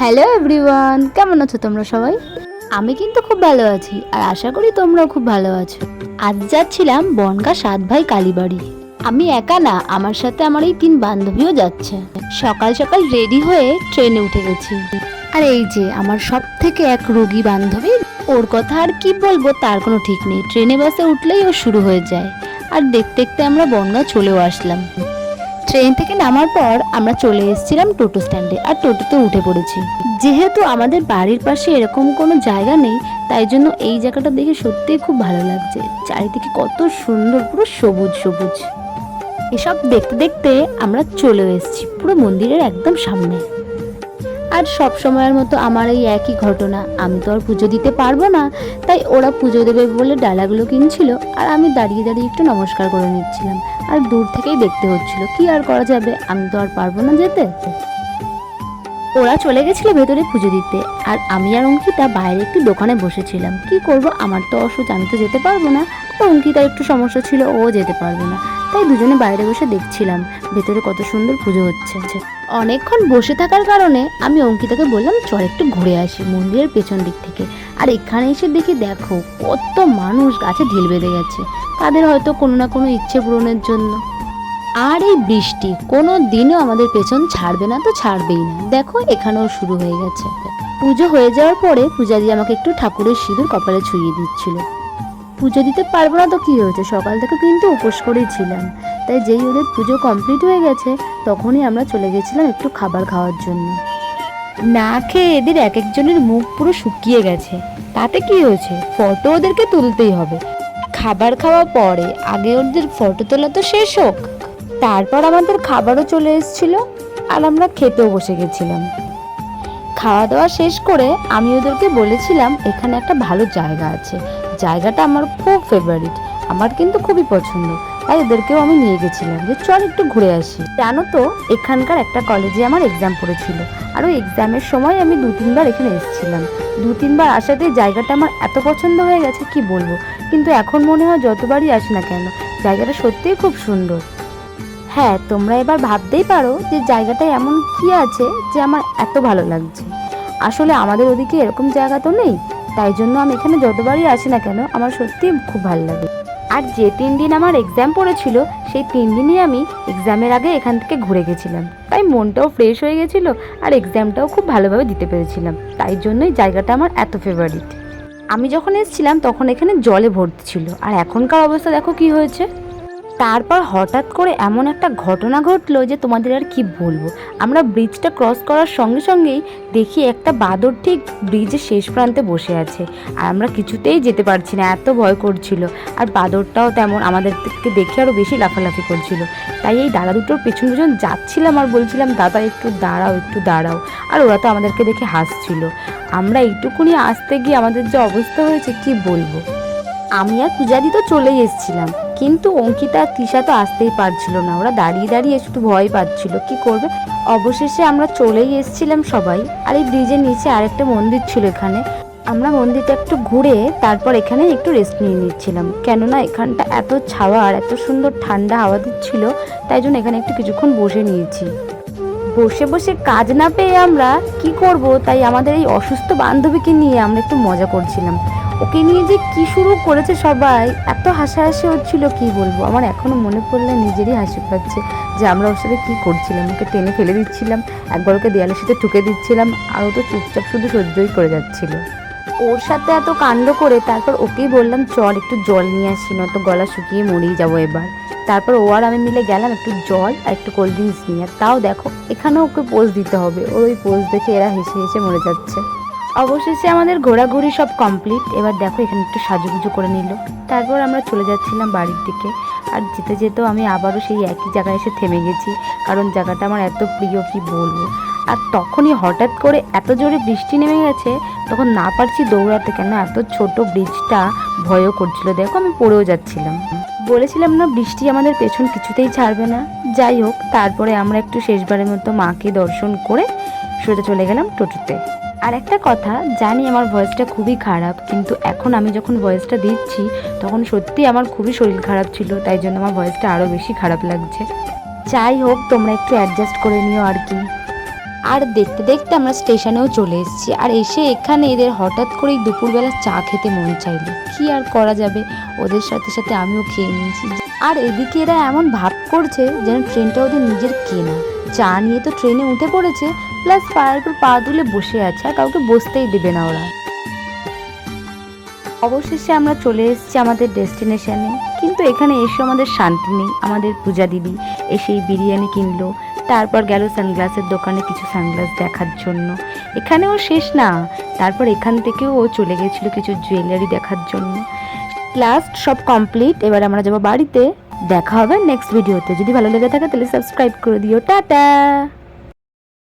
Hello everyone কেমন আছো তোমরা সবাই? আমি কিন্তু খুব ভালো আছি, আর আশা করি তোমরাও খুব ভালো আছো। আজ যাচ্ছিলাম বনগা সাত ভাই কালীবাড়ি। আমি একা না, আমার সাথে আমার এই তিন বান্ধবীও যাচ্ছে। সকাল সকাল রেডি হয়ে ট্রেনে উঠে গেছি। আর এই যে, আমার সব থেকে এক রোগী বান্ধবী, ওর কথা আর কি বলব তার কোনো ঠিক নেই। ট্রেনে, বাসে উঠলেই ও শুরু হয়ে যায়। আর দেখতে দেখতে আমরা বনগা চলেও আসলাম। ট্রেন থেকে নামার পর আমরা চলে এসেছিলাম টোটো স্ট্যান্ডে আর টোটোতে উঠে পড়েছি। যেহেতু আমাদের বাড়ির পাশে এরকম কোনো জায়গা নেই, তাই জন্য এই জায়গাটা দেখে সত্যিই খুব ভালো লাগছে। চারিদিকে কত সুন্দর, পুরো সবুজ সবুজ। এসব দেখতে দেখতে আমরা চলে এসেছি, পুরো মন্দিরের একদম সামনে। আর সব সময়ের মতো আমার এই একই ঘটনা। আমি তো আর পুজো দিতে পারব না। তাই ওরা পুজো দেবে বলে ডালাগুলো কিনছিল আর আমি দাঁড়িয়ে দাঁড়িয়ে একটু নমস্কার করে নিচ্ছিলাম। আর দূর থেকেই দেখতে হচ্ছিল, কি আর করা যাবে? আমি তো আর পারব না যেতে। ওরা চলে গেছিল ভেতরে পুজো দিতে আর আমি আর অঙ্কিতা বাইরে একটি দোকানে বসেছিলাম। কি করব? আমার তো অসুখ, আমি তো যেতে পারব না। আর অঙ্কিতার একটু সমস্যা ছিল, ও যেতে পারবে না। তাই দুজনে বাইরে বসে দেখছিলাম। ভেতরে কত সুন্দর পুজো হচ্ছে। অনেকক্ষণ বসে থাকার কারণে আমি অঙ্কিতাকে বললাম, চল একটু ঘুরে আসি মন্দিরের পেছন দিক থেকে। আর এখানে এসে দেখি, দেখো, কত মানুষ গাছে ঢিল বেঁধে গেছে। তাদের হয়তো কোনো না কোনো ইচ্ছে পূরণের জন্য। আর এই বৃষ্টি, কোনো দিনও আমাদের পেছন ছাড়বে না, তো ছাড়বেই না। দেখো, এখানেও শুরু হয়ে গেছে। পুজো হয়ে যাওয়ার পরে পূজারি আমাকে একটু ঠাকুরের সিঁদুর কপালে ছুঁয়ে দিচ্ছিল। পুজো দিতে পারব না তো কি হয়েছে? সকাল থেকে কিন্তু উপোস করেই ছিলাম। তাই যেই ওদের পুজো কমপ্লিট হয়ে গেছে, তখনই আমরা চলে গেছিলাম একটু খাবার খাওয়ার জন্য। না খেয়ে এদের এক একজনের মুখ পুরো শুকিয়ে গেছে। তাতে কি হয়েছে? ফটো ওদেরকে তুলতেই হবে। খাবার খাওয়া পরে আগে ওদের ফটো তোলা তো শেষ হোক। তারপর আমাদের খাবারও চলে এসেছিল আর আমরা খেতেও বসে গেছিলাম। খাওয়া দাওয়া শেষ করে আমি ওদেরকে বলেছিলাম, এখানে একটা ভালো জায়গা আছে। জায়গাটা আমার খুব ফেভারিট আমার কিন্তু খুবই পছন্দ। তাই ওদেরকেও আমি নিয়ে গেছিলাম। যে চল একটু ঘুরে আসি। জানো তো, এখানকার একটা কলেজে আমার এক্সাম পড়েছিল। আর ওই এক্সামের সময় আমি দু তিনবার এখানে এসেছিলাম। দু তিনবার আসাতে জায়গাটা আমার এত পছন্দ হয়ে গেছে, কি বলব? কিন্তু এখন মনে হয় যতবারই আসি না কেন, জায়গাটা সত্যিই খুব সুন্দর। হ্যাঁ তোমরা এবার ভাবতেই পারো যে জায়গাটা এমন কি আছে যে আমার এত ভালো লাগছে। আসলে আমাদের ওদিকে এরকম জায়গা তো নেই। তাই জন্য আমি এখানে যতবারই আসি না কেন, আমার সত্যিই খুব ভালো লাগে। আর যে তিন দিন আমার এক্সাম পড়েছিল, সেই তিন দিনই আমি এক্সামের আগে এখান থেকে ঘুরে গেছিলাম। তাই মনটাও ফ্রেশ হয়ে গেছিল আর এক্সামটাও খুব ভালোভাবে দিতে পেরেছিলাম। তাই জন্যই জায়গাটা আমার এত ফেভারিট আমি যখন এসেছিলাম, তখন এখানে জলে ভর্তি ছিল। আর এখনকার অবস্থা দেখো কি হয়েছে? তারপর হঠাৎ করে এমন একটা ঘটনা ঘটলো যে তোমাদের আর কি বলব? আমরা ব্রিজটা ক্রস করার সঙ্গে সঙ্গেই দেখি একটা বাদর ঠিক ব্রিজের শেষ প্রান্তে বসে আছে। আর আমরা কিছুতেই যেতে পারছি না, এত ভয় করছিল। আর বাদরটাও তেমন আমাদেরকে দেখে আরও বেশি লাফালাফি করছিল। তাই এই দাদা দুটোর পেছন পেছন যাচ্ছিলাম আর বলছিলাম, দাদা, একটু দাঁড়াও একটু দাঁড়াও। আর ওরা তো আমাদেরকে দেখে হাসছিল। আমরা এইটুকুনি আসতে গিয়ে আমাদের যে অবস্থা হয়েছে, কি বলব? আমি আর পূজাদি তো চলেই এসেছিলাম। কিন্তু অঙ্কিতা আর তৃষা তো আসতেই পারছিল না। ওরা দাঁড়িয়ে দাঁড়িয়ে একটু ভয় পাচ্ছিল। কি করবে? অবশেষে আমরা চলেই এসেছিলাম সবাই। আর এই ব্রিজের নিচে আরেকটা মন্দির ছিল এখানে। আমরা মন্দিরটা একটু ঘুরে তারপর এখানে একটু রেস্ট নিয়ে নিচ্ছিলাম। কেননা এখানটা এত ছাওয়া আর এত সুন্দর ঠান্ডা হাওয়া দিচ্ছিল, তাই জন্য এখানে একটু কিছুক্ষণ বসে নিয়েছি। বসে বসে কাজ না পেয়ে আমরা কি করব? তাই আমাদের এই অসুস্থ বান্ধবীকে নিয়ে আমরা একটু মজা করছিলাম। ওকে নিয়ে যে কি শুরু করেছে সবাই, এত হাসাহাসি হচ্ছিল কি বলব? আমার এখনও মনে পড়লে নিজেরই হাসি পাচ্ছে যে আমরা ওর সাথে কী করছিলাম, ওকে টেনে ফেলে দিচ্ছিলাম, একবার ওকে দেয়ালের সাথে ঠুকে দিচ্ছিলাম, আর ও তো চুপচাপ শুধু সহ্যই করে যাচ্ছিল। ওর সাথে এত কাণ্ড করে তারপর ওকেই বললাম, চল, একটু জল নিয়ে আসি, নয়তো গলা শুকিয়ে মরেই যাব এবার। তারপর ও আর আমি মিলে গেলাম একটু জল আর একটু কোল্ড ড্রিঙ্কস নিয়ে। তাও দেখো, এখানেও ওকে পোজ দিতে হবে। ওর ওই পোজ দেখে এরা হেসে হেসে মরে যাচ্ছে। অবশেষে আমাদের ঘোরাঘুরি সব কমপ্লিট এবার দেখো এখানে একটু সাজুগুজু করে নিল। তারপর আমরা চলে যাচ্ছিলাম বাড়ির দিকে। আর যেতে যেতেও আমি আবারও সেই একই জায়গায় এসে থেমে গেছি। কারণ জায়গাটা আমার এত প্রিয়, কি বলব? আর তখনই হঠাৎ করে এত জোরে বৃষ্টি নেমে গেছে, তখন না পারছি দৌড়াতে। কেন এত ছোট ব্রিজটা ভয়ও করছিল। দেখো আমি পড়েও যাচ্ছিলাম। বলেছিলাম না, বৃষ্টি আমাদের পেছন কিছুতেই ছাড়বে না। যাই হোক, তারপরে আমরা একটু শেষবারের মতো মাকে দর্শন করে সোজা চলে গেলাম টোটোতে। আর একটা কথা, জানি আমার ভয়েসটা খুবই খারাপ, কিন্তু এখন আমি যখন ভয়েসটা দিচ্ছি, তখন সত্যি আমার খুবই শরীর খারাপ ছিল, তাই জন্য আমার ভয়েসটা আরও বেশি খারাপ লাগছে। যাই হোক, তোমরা একটু অ্যাডজাস্ট করে নিও আর কি। আর দেখতে দেখতে আমরা স্টেশনেও চলে এসেছি, আর এসে এখানে এদের হঠাৎ করেই দুপুরবেলা চা খেতে মন চাইলো। কি আর করা যাবে? ওদের সাথে সাথে আমিও খেয়ে নিয়েছি। আর এদিকে এরা এমন ভাব করছে যেন ট্রেনটা ওদের নিজের কেনা। চা নিয়ে তো ট্রেনে উঠে পড়েছে, প্লাস পায়ের উপর পা তুলে বসে আছে আর কাউকে বসতেই দেবে না ওরা। অবশেষে আমরা চলে এসেছি আমাদের ডেস্টিনেশনে। কিন্তু এখানে এসে আমাদের শান্তি নেই, আমাদের পূজা দিদি এসেই বিরিয়ানি কিনলো। তারপর গেল সানগ্লাসের দোকানে কিছু সানগ্লাস দেখার জন্য। এখানেও শেষ না, তারপর এখান থেকেও ও চলে গেছিল কিছু জুয়েলারি দেখার জন্য। লাস্ট সব কমপ্লিট এবার আমরা যাব বাড়িতে। দেখা হবে নেক্সট ভিডিওতে যদি ভালো লেগে থাকে, তাহলে সাবস্ক্রাইব করে দিও। টাটা!